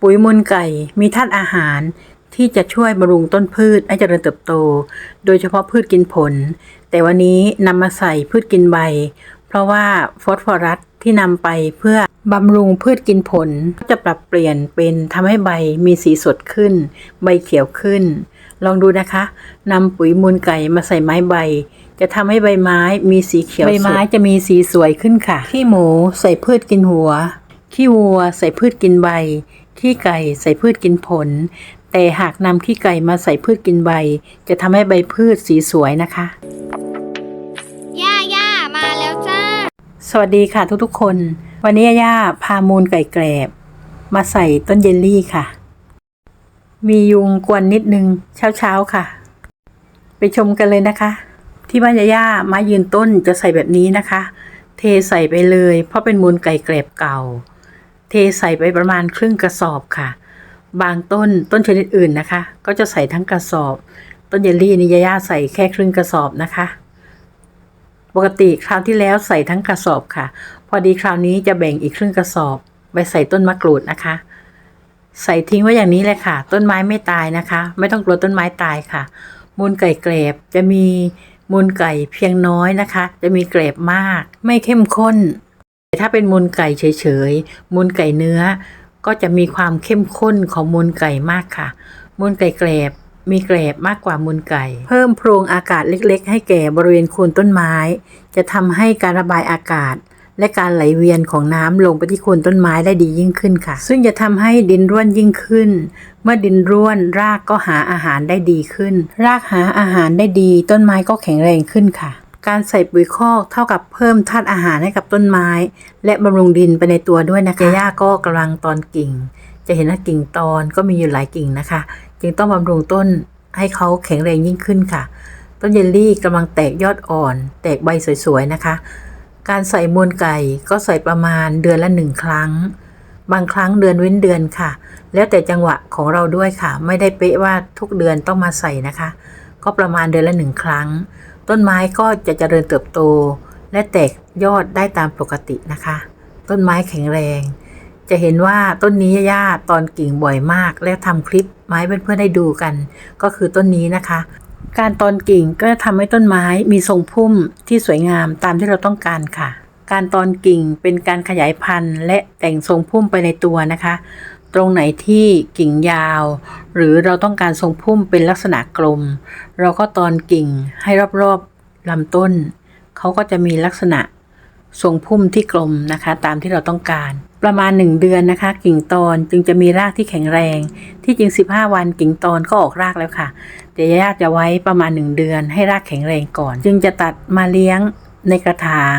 ปุ๋ยมูลไก่มีธาตุอาหารที่จะช่วยบำรุงต้นพืชให้เจริญเติบโต โดยเฉพาะพืชกินผล แต่วันนี้นำมาใส่พืชกินใบ เพราะว่าฟอสฟอรัสที่นำไปเพื่อบำรุงพืชกินผลจะปรับเปลี่ยนเป็นทำให้ใบมีสีสดขึ้น ใบเขียวขึ้น ลองดูนะคะนำปุ๋ยมูลไก่มาใส่ไม้ใบ จะทำให้ใบไม้มีสีเขียวใบไม้จะมีสีสวยขึ้นค่ะ ขี้หมูใส่พืชกินหัว ขี้วัวใส่พืชกินใบ ขี้ไก่ใส่พืชกินผล แต่หากนำขี้ไก่มาใส่พืชกินใบ จะทำให้ใบพืชสีสวยนะคะ ย่าย่ามาแล้วจ้า สวัสดีค่ะทุกๆคน วันนี้ย่าพามูลไก่แกรบ มาใส่ต้นเยลลี่ค่ะ มียุงกวนนิดนึงเช้าๆค่ะ ไปชมกันเลยนะคะ ที่บ้านย่าๆไม้ยืนต้นจะใส่แบบนี้นะคะ เทใส่ไปเลย เพราะเป็นมูลไก่แกรบเก่า เทใส่ไปประมาณครึ่งกระสอบค่ะ บางต้นต้นชนิดอื่นนะคะ ก็จะใส่ทั้งกระสอบ ต้นเยลลี่นี่ย่าใส่แค่ครึ่งกระสอบนะคะ ปกติคราวที่แล้วใส่ทั้งกระสอบค่ะ พอดีคราวนี้จะแบ่งอีกครึ่งกระสอบ ไปใส่ต้นมะกรูดนะคะ ใส่ทิ้งไว้อย่างนี้เลยค่ะ ต้นไม้ไม่ตายนะคะ ไม่ต้องกลัวต้นไม้ตายค่ะ มูลไก่เกรบจะมีมูลไก่เพียงน้อยนะคะ จะมีเกรบมาก ไม่เข้มข้น แต่ถ้าเป็นมูลไก่เฉยๆ มูลไก่เนื้อ ก็จะมีความเข้มข้นของมูลไก่มากค่ะ มูลไก่เกรบมีเกรบมากกว่ามูลไก่ เพิ่มโพรงอากาศเล็ก ๆ ให้แก่บริเวณโคนต้นไม้ จะทำให้การระบายอากาศ และการไหลเวียนของน้ำลงไปที่โคนต้นไม้ได้ดียิ่งขึ้นค่ะ ซึ่งจะทำให้ดินร่วนยิ่งขึ้น เมื่อดินร่วนรากก็หาอาหารได้ดีขึ้น รากหาอาหารได้ดี ต้นไม้ก็แข็งแรงขึ้นค่ะ การใส่ปุ๋ยคอกเท่ากับเพิ่มธาตุอาหารให้กับต้นไม้ และบำรุงดินไปในตัวด้วยนะคะย่าก็กำลังตอนกิ่ง จะเห็นว่ากิ่งตอนก็มีอยู่หลายกิ่งนะคะ จึงต้องบำรุงต้นให้เขาแข็งแรงยิ่งขึ้นค่ะ ต้นเยลลี่กำลังแตกยอดอ่อน แตกใบสวยๆนะคะ การใส่มูลไก่ก็ใส่ประมาณเดือนละหนึ่งครั้ง บางครั้งเดือนเว้นเดือนค่ะ แล้วแต่จังหวะของเราด้วยค่ะ ไม่ได้เป๊ะว่าทุกเดือนต้องมาใส่นะคะ ก็ประมาณเดือนละหนึ่งครั้งต้นไม้ก็จะเจริญเติบโต และแตกยอดได้ตามปกตินะคะ ต้นไม้แข็งแรง จะเห็นว่าต้นนี้ย่าตอนกิ่งบ่อยมาก และทำคลิปไม้เพื่อนๆได้ดูกัน ก็คือต้นนี้นะคะ การตอนกิ่งก็จะทำให้ต้นไม้มีทรงพุ่มที่สวยงามตามที่เราต้องการค่ะการตอนกิ่งเป็นการขยายพันธุ์ และแต่งทรงพุ่มไปในตัวนะคะ ตรงไหนที่กิ่งยาว หรือเราต้องการทรงพุ่มเป็นลักษณะกลม เราก็ตอนกิ่งให้รอบๆลำต้น เขาก็จะมีลักษณะทรงพุ่มที่กลมนะคะ ตามที่เราต้องการ ประมาณ 1 เดือนนะคะ กิ่งตอนจึงจะมีรากที่แข็งแรง ที่จริง 15 วันกิ่งตอนก็ออกรากแล้วค่ะ แต่ญาติจะไว้ประมาณ 1 เดือนให้รากแข็งแรงก่อน จึงจะตัดมาเลี้ยงในกระถาง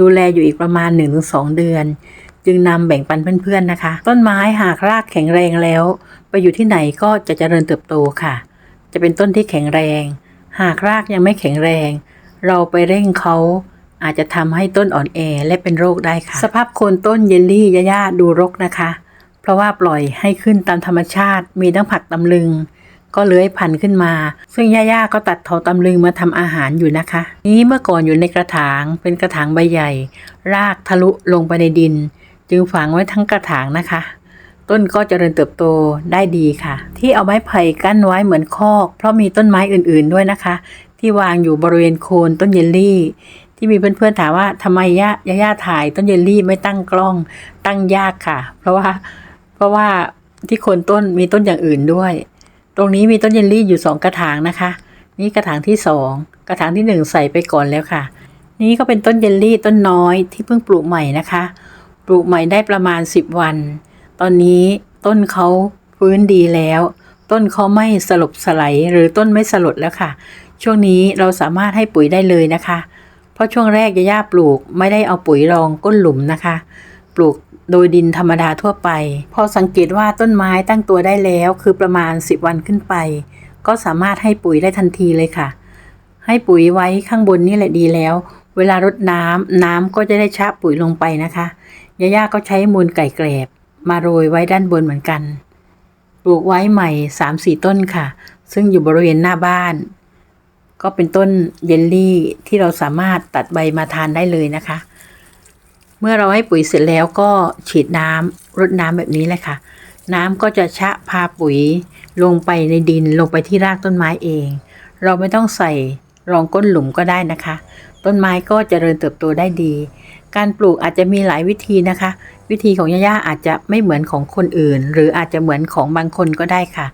ดูแลอยู่อีกประมาณ 1-2 เดือน จึงนำแบ่งปันเพื่อนๆนะคะ ต้นไม้หากรากแข็งแรงแล้ว ไปอยู่ที่ไหนก็จะเจริญเติบโตค่ะ จะเป็นต้นที่แข็งแรง หากรากยังไม่แข็งแรง เราไปเร่งเขาอาจจะทำให้ต้นอ่อนแอและเป็นโรคได้ค่ะ สภาพโคนต้นเยลลี่ย่าๆดูรกนะคะ เพราะว่าปล่อยให้ขึ้นตามธรรมชาติ มีทั้งผักตำลึง ก็เลื้อยพันขึ้นมา ซึ่งย่าๆก็ตัดเถาตำลึงมาทำอาหารอยู่นะคะ นี้เมื่อก่อนอยู่ในกระถางเป็นกระถางใบใหญ่ รากทะลุลงไปในดิน จึงฝังไว้ทั้งกระถางนะคะ ต้นก็เจริญเติบโตได้ดีค่ะ ที่เอาไม้ไผ่กั้นไว้เหมือนคอก เพราะมีต้นไม้อื่นๆด้วยนะคะ ที่วางอยู่บริเวณโคนต้นเยลลี่ ที่มีเพื่อนๆถามว่าทำไมย่าย่าถ่ายต้นเยลลี่ไม่ตั้งกล้องตั้งยากค่ะ เพราะว่าเพราะว่าที่โคนต้นมีต้นอย่างอื่นด้วย ตรงนี้มีต้นเยลลี่อยู่สองกระถางนะคะ นี่กระถางที่สองกระถางที่หนึ่งใส่ไปก่อนแล้วค่ะ นี่ก็เป็นต้นเยลลี่ต้นน้อยที่เพิ่งปลูกใหม่นะคะ ลูกใหม่ได้ประมาณ 10 วัน ตอนนี้ต้นเขาฟื้นดีแล้ว ต้นเขาไม่สลบสไลด์หรือต้นไม่สลดแล้วค่ะ ช่วงนี้เราสามารถให้ปุ๋ยได้เลยนะคะ เพราะช่วงแรกย่าๆปลูกไม่ได้เอาปุ๋ยรองก้นหลุมนะคะ ปลูกโดยดินธรรมดาทั่วไป พอสังเกตว่าต้นไม้ตั้งตัวได้แล้วคือประมาณ 10 วันขึ้นไป ก็สามารถให้ปุ๋ยได้ทันทีเลยค่ะ ให้ปุ๋ยไว้ข้างบนนี่แหละดีแล้ว เวลารดน้ำน้ำก็จะได้ชะปุ๋ยลงไปนะคะย่าๆก็ใช้มูลไก่แกรบมาโรยไว้ด้านบนเหมือนกัน ปลูกไว้ใหม่3-4ต้นค่ะ ซึ่งอยู่บริเวณหน้าบ้าน ก็เป็นต้นเยลลี่ที่เราสามารถตัดใบมาทานได้เลยนะคะ เมื่อเราให้ปุ๋ยเสร็จแล้วก็ฉีดน้ำรดน้ำแบบนี้เลยค่ะ น้ำก็จะชะพาปุ๋ยลงไปในดินลงไปที่รากต้นไม้เอง เราไม่ต้องใส่รองก้นหลุมก็ได้นะคะ ต้นไม้ก็เจริญเติบโตได้ดี การปลูกอาจจะมีหลายวิธีนะคะ วิธีของย่าๆอาจจะไม่เหมือนของคนอื่น หรืออาจจะเหมือนของบางคนก็ได้ค่ะ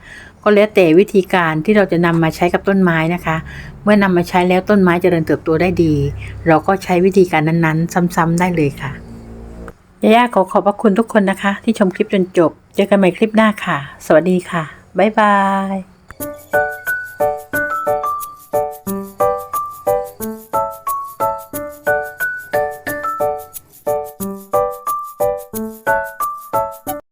ก็แล้วแต่วิธีการที่เราจะนำมาใช้กับต้นไม้นะคะ เมื่อนำมาใช้แล้วต้นไม้เจริญเติบโตได้ดี เราก็ใช้วิธีการนั้นๆ ซ้ำๆได้เลยค่ะย่าๆขอขอบพระคุณทุกคนนะคะ ที่ชมคลิปจนจบ เจอกันใหม่คลิปหน้าค่ะ สวัสดีค่ะบ๊ายบาย